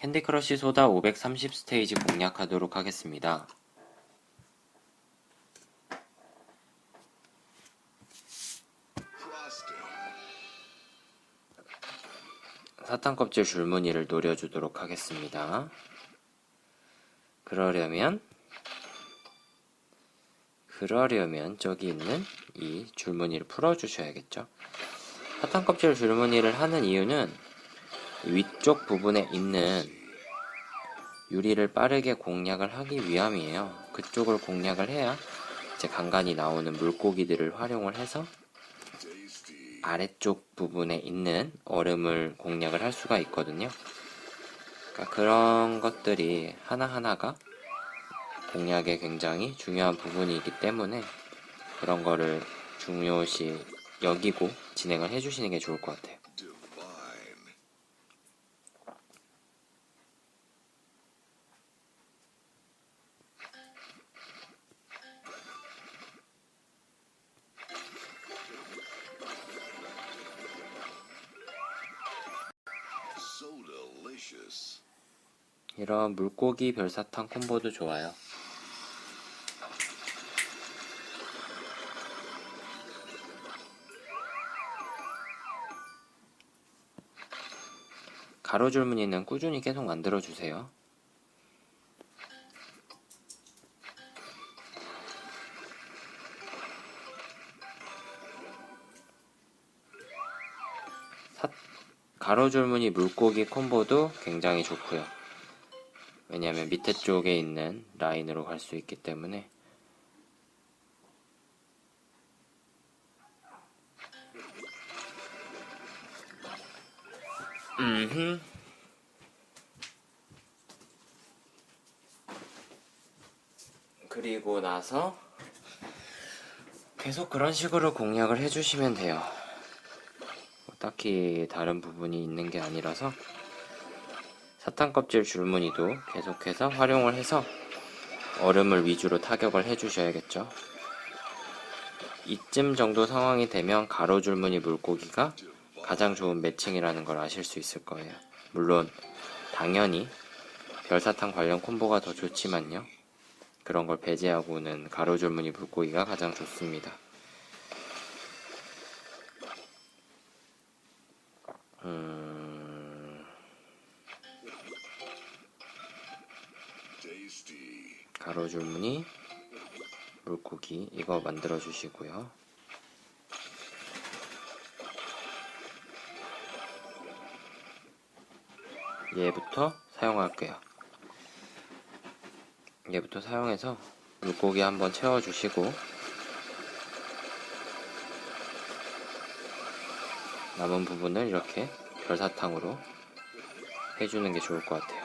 캔디 크러쉬 소다 530 스테이지 공략하도록 하겠습니다. 사탕 껍질 줄무늬를 노려주도록 하겠습니다. 그러려면 그러려면 저기 있는 이 줄무늬를 풀어주셔야겠죠. 사탕 껍질 줄무늬를 하는 이유는 위쪽 부분에 있는 유리를 빠르게 공략을 하기 위함이에요. 그쪽을 공략을 해야 이제 간간히 나오는 물고기들을 활용을 해서 아래쪽 부분에 있는 얼음을 공략을 할 수가 있거든요. 그러니까 그런 것들이 하나하나가 공략에 굉장히 중요한 부분이기 때문에 그런 거를 중요시 여기고 진행을 해주시는 게 좋을 것 같아요. 이런 물고기 별사탕 콤보도 좋아요. 가로줄 무늬는 꾸준히 계속 만들어 주세요. 사- 가로줄 무늬 물고기 콤보도 굉장히 좋고요. 왜냐하면 밑에 쪽에 있는 라인으로 갈 수 있기 때문에 음흠. 그리고 나서 계속 그런 식으로 공략을 해주시면 돼요. 뭐 딱히 다른 부분이 있는 게 아니라서 사탕 껍질 줄무늬도 계속해서 활용을 해서 얼음을 위주로 타격을 해주셔야겠죠. 이쯤 정도 상황이 되면 가로 줄무늬 물고기가 가장 좋은 매칭이라는 걸 아실 수 있을 거예요. 물론 당연히 별사탕 관련 콤보가 더 좋지만요. 그런 걸 배제하고는 가로 줄무늬 물고기가 가장 좋습니다. 음... 가로줄 무늬 물고기 이거 만들어 주시고요. 얘부터 사용할게요. 얘부터 사용해서 물고기 한번 채워 주시고 남은 부분을 이렇게 별사탕으로 해주는 게 좋을 것 같아요.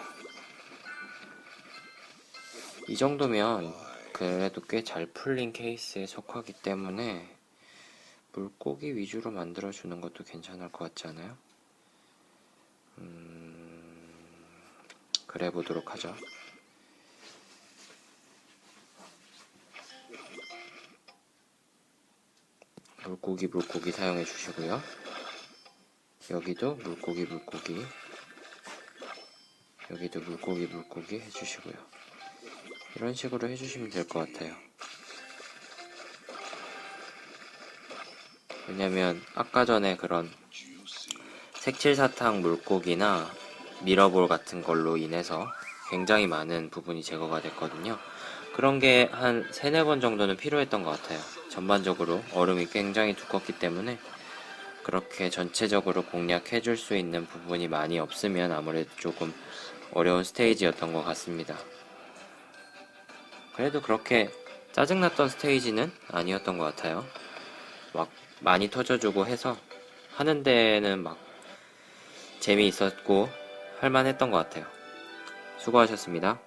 이 정도면 그래도 꽤 잘 풀린 케이스에 속하기 때문에 물고기 위주로 만들어주는 것도 괜찮을 것 같지 않아요? 음, 그래 보도록 하죠. 물고기 물고기 사용해 주시고요. 여기도 물고기 물고기 여기도 물고기 물고기 해주시고요. 이런 식으로 해주시면 될 것 같아요. 왜냐면 아까 전에 그런 색칠사탕 물고기나 미러볼 같은 걸로 인해서 굉장히 많은 부분이 제거가 됐거든요. 그런 게 한 세네 번 정도는 필요했던 것 같아요. 전반적으로 얼음이 굉장히 두껍기 때문에 그렇게 전체적으로 공략해 줄 수 있는 부분이 많이 없으면 아무래도 조금 어려운 스테이지였던 것 같습니다. 그래도 그렇게 짜증났던 스테이지는 아니었던 것 같아요. 막 많이 터져주고 해서 하는 데는 막 재미있었고 할만했던 것 같아요. 수고하셨습니다.